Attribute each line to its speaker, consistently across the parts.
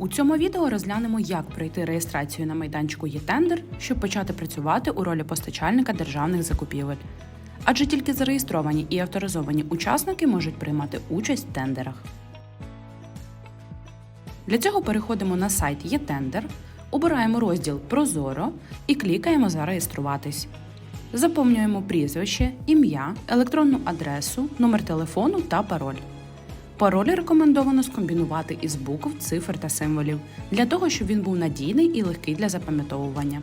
Speaker 1: У цьому відео розглянемо, як пройти реєстрацію на майданчику «Єтендер», щоб почати працювати у ролі постачальника державних закупівель. Адже тільки зареєстровані і авторизовані учасники можуть приймати участь в тендерах. Для цього переходимо на сайт «Єтендер», обираємо розділ Прозоро і клікаємо Зареєструватись. Заповнюємо прізвище, ім'я, електронну адресу, номер телефону та пароль. Пароль рекомендовано скомбінувати із букв, цифр та символів для того, щоб він був надійний і легкий для запам'ятовування.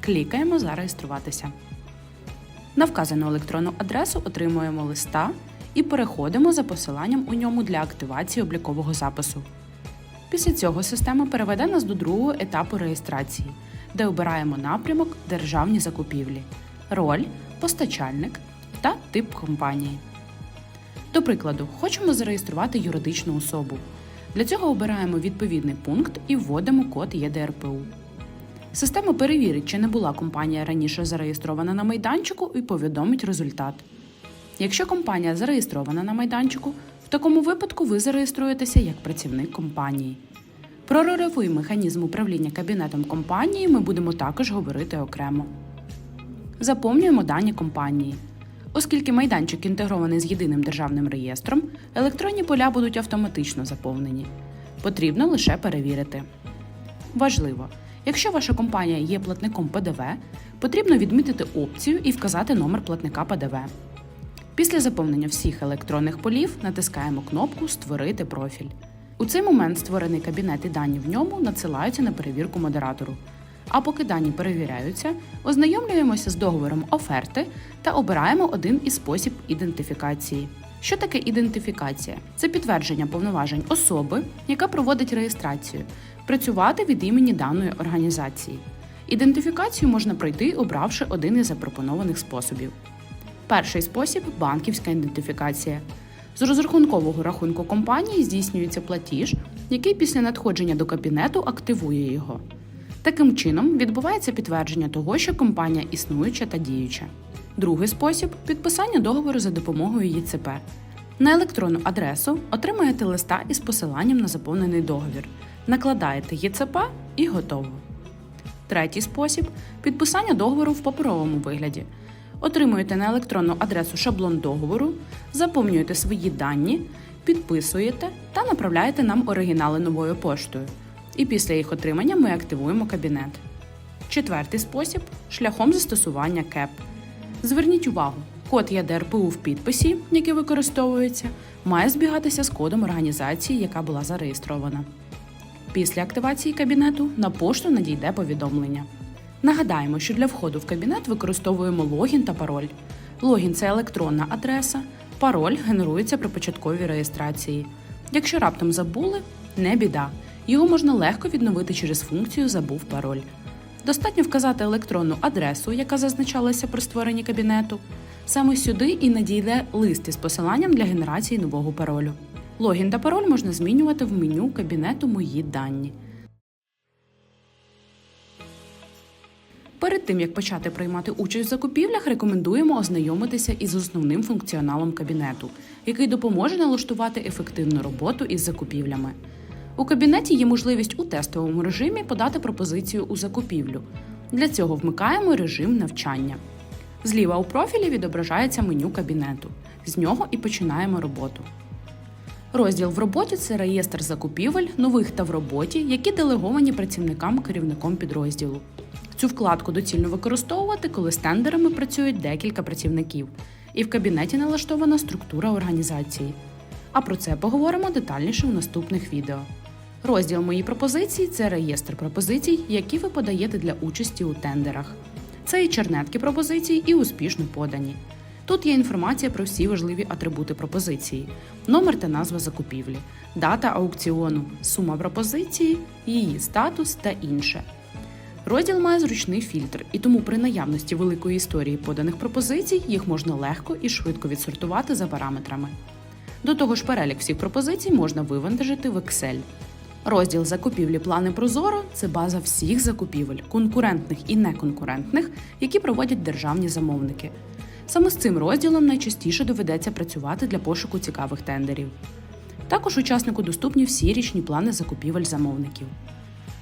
Speaker 1: Клікаємо Зареєструватися. На вказану електронну адресу отримуємо листа і переходимо за посиланням у ньому для активації облікового запису. Після цього система переведе нас до другого етапу реєстрації, де обираємо напрямок Державні закупівлі, роль, постачальник та тип компанії. До прикладу, хочемо зареєструвати юридичну особу. Для цього обираємо відповідний пункт і вводимо код ЄДРПУ. Система перевірить, чи не була компанія раніше зареєстрована на майданчику і повідомить результат. Якщо компанія зареєстрована на майданчику, в такому випадку ви зареєструєтеся як працівник компанії. Про рольовий механізм управління кабінетом компанії ми будемо також говорити окремо. Заповнюємо дані компанії. Оскільки майданчик інтегрований з єдиним державним реєстром, електронні поля будуть автоматично заповнені. Потрібно лише перевірити. Важливо, якщо ваша компанія є платником ПДВ, потрібно відмітити опцію і вказати номер платника ПДВ. Після заповнення всіх електронних полів натискаємо кнопку Створити профіль. У цей момент створений кабінет і дані в ньому надсилаються на перевірку модератору. А поки дані перевіряються, ознайомлюємося з договором оферти та обираємо один із спосіб ідентифікації. Що таке ідентифікація? Це підтвердження повноважень особи, яка проводить реєстрацію, працювати від імені даної організації. Ідентифікацію можна пройти, обравши один із запропонованих способів. Перший спосіб банківська ідентифікація. З розрахункового рахунку компанії здійснюється платіж, який після надходження до кабінету активує його. Таким чином відбувається підтвердження того, що компанія існуюча та діюча. Другий спосіб підписання договору за допомогою ЄЦП. На електронну адресу отримаєте листа із посиланням на заповнений договір, накладаєте ЄЦП і готово. Третій спосіб підписання договору в паперовому вигляді. Отримуєте на електронну адресу шаблон договору, заповнюєте свої дані, підписуєте та направляєте нам оригінали новою поштою. І після їх отримання ми активуємо кабінет. Четвертий спосіб шляхом застосування КЕП. Зверніть увагу, код ЄДРПУ в підписі, який використовується, має збігатися з кодом організації, яка була зареєстрована. Після активації кабінету на пошту надійде повідомлення. Нагадаємо, що для входу в кабінет використовуємо логін та пароль. Логін це електронна адреса, пароль генерується при початковій реєстрації. Якщо раптом забули, не біда. Його можна легко відновити через функцію Забув пароль. Достатньо вказати електронну адресу, яка зазначалася при створенні кабінету. Саме сюди і надійде лист із посиланням для генерації нового паролю. Логін та пароль можна змінювати в меню кабінету Мої дані. Перед тим як почати приймати участь в закупівлях, рекомендуємо ознайомитися із основним функціоналом кабінету, який допоможе налаштувати ефективну роботу із закупівлями. У кабінеті є можливість у тестовому режимі подати пропозицію у закупівлю. Для цього вмикаємо режим навчання. Зліва у профілі відображається меню кабінету. З нього і починаємо роботу. Розділ в роботі це реєстр закупівель, нових та в роботі, які делеговані працівникам керівником підрозділу. Цю вкладку доцільно використовувати, коли з тендерами працюють декілька працівників, і в кабінеті налаштована структура організації. А про це поговоримо детальніше у наступних відео. Розділ Мої пропозиції це реєстр пропозицій, які ви подаєте для участі у тендерах. Це і чернетки пропозицій, і успішно подані. Тут є інформація про всі важливі атрибути пропозиції: номер та назва закупівлі, дата аукціону, сума пропозиції, її статус та інше. Розділ має зручний фільтр, і тому при наявності великої історії поданих пропозицій їх можна легко і швидко відсортувати за параметрами. До того ж, перелік всіх пропозицій можна вивантажити в Excel. Розділ закупівлі плани Прозоро це база всіх закупівель, конкурентних і неконкурентних, які проводять державні замовники. Саме з цим розділом найчастіше доведеться працювати для пошуку цікавих тендерів. Також учаснику доступні всі річні плани закупівель замовників.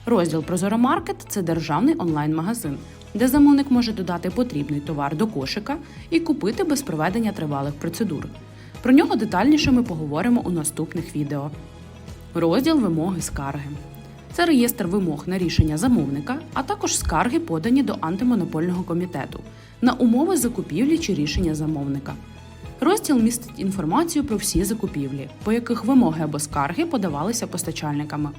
Speaker 1: Розділ Прозоромаркет це державний онлайн-магазин, де замовник може додати потрібний товар до кошика і купити без проведення тривалих процедур. Про нього детальніше ми поговоримо у наступних відео. Розділ Вимоги скарги. Це реєстр вимог на рішення замовника, а також скарги, подані до антимонопольного комітету на умови закупівлі чи рішення замовника. Розділ містить інформацію про всі закупівлі, по яких вимоги або скарги подавалися постачальниками.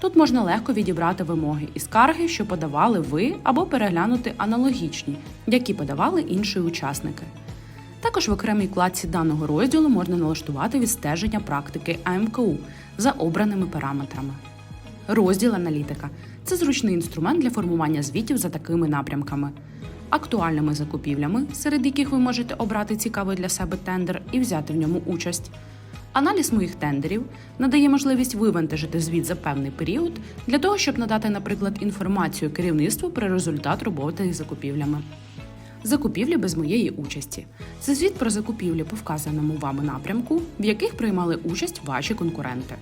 Speaker 1: Тут можна легко відібрати вимоги і скарги, що подавали ви, або переглянути аналогічні, які подавали інші учасники. Також в окремій вкладці даного розділу можна налаштувати відстеження практики АМКУ за обраними параметрами. Розділ аналітика це зручний інструмент для формування звітів за такими напрямками. Актуальними закупівлями, серед яких ви можете обрати цікавий для себе тендер і взяти в ньому участь. Аналіз моїх тендерів надає можливість вивантажити звіт за певний період для того, щоб надати, наприклад, інформацію керівництву про результат роботи із закупівлями. Закупівлі без моєї участі. Це звіт про закупівлі по вказаному вами напрямку, в яких приймали участь ваші конкуренти.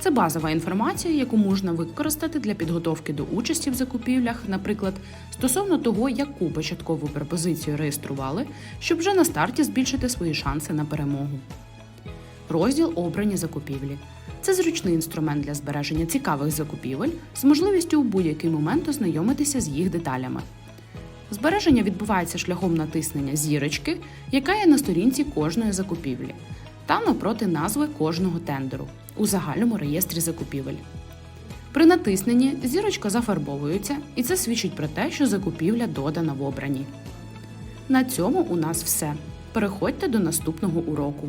Speaker 1: Це базова інформація, яку можна використати для підготовки до участі в закупівлях, наприклад, стосовно того, яку початкову пропозицію реєстрували, щоб вже на старті збільшити свої шанси на перемогу. Розділ Обрані закупівлі. Це зручний інструмент для збереження цікавих закупівель з можливістю у будь-який момент ознайомитися з їх деталями. Збереження відбувається шляхом натиснення зірочки, яка є на сторінці кожної закупівлі, та навпроти назви кожного тендеру у загальному реєстрі закупівель. При натисненні зірочка зафарбовується, і це свідчить про те, що закупівля додана в обрані. На цьому у нас все. Переходьте до наступного уроку.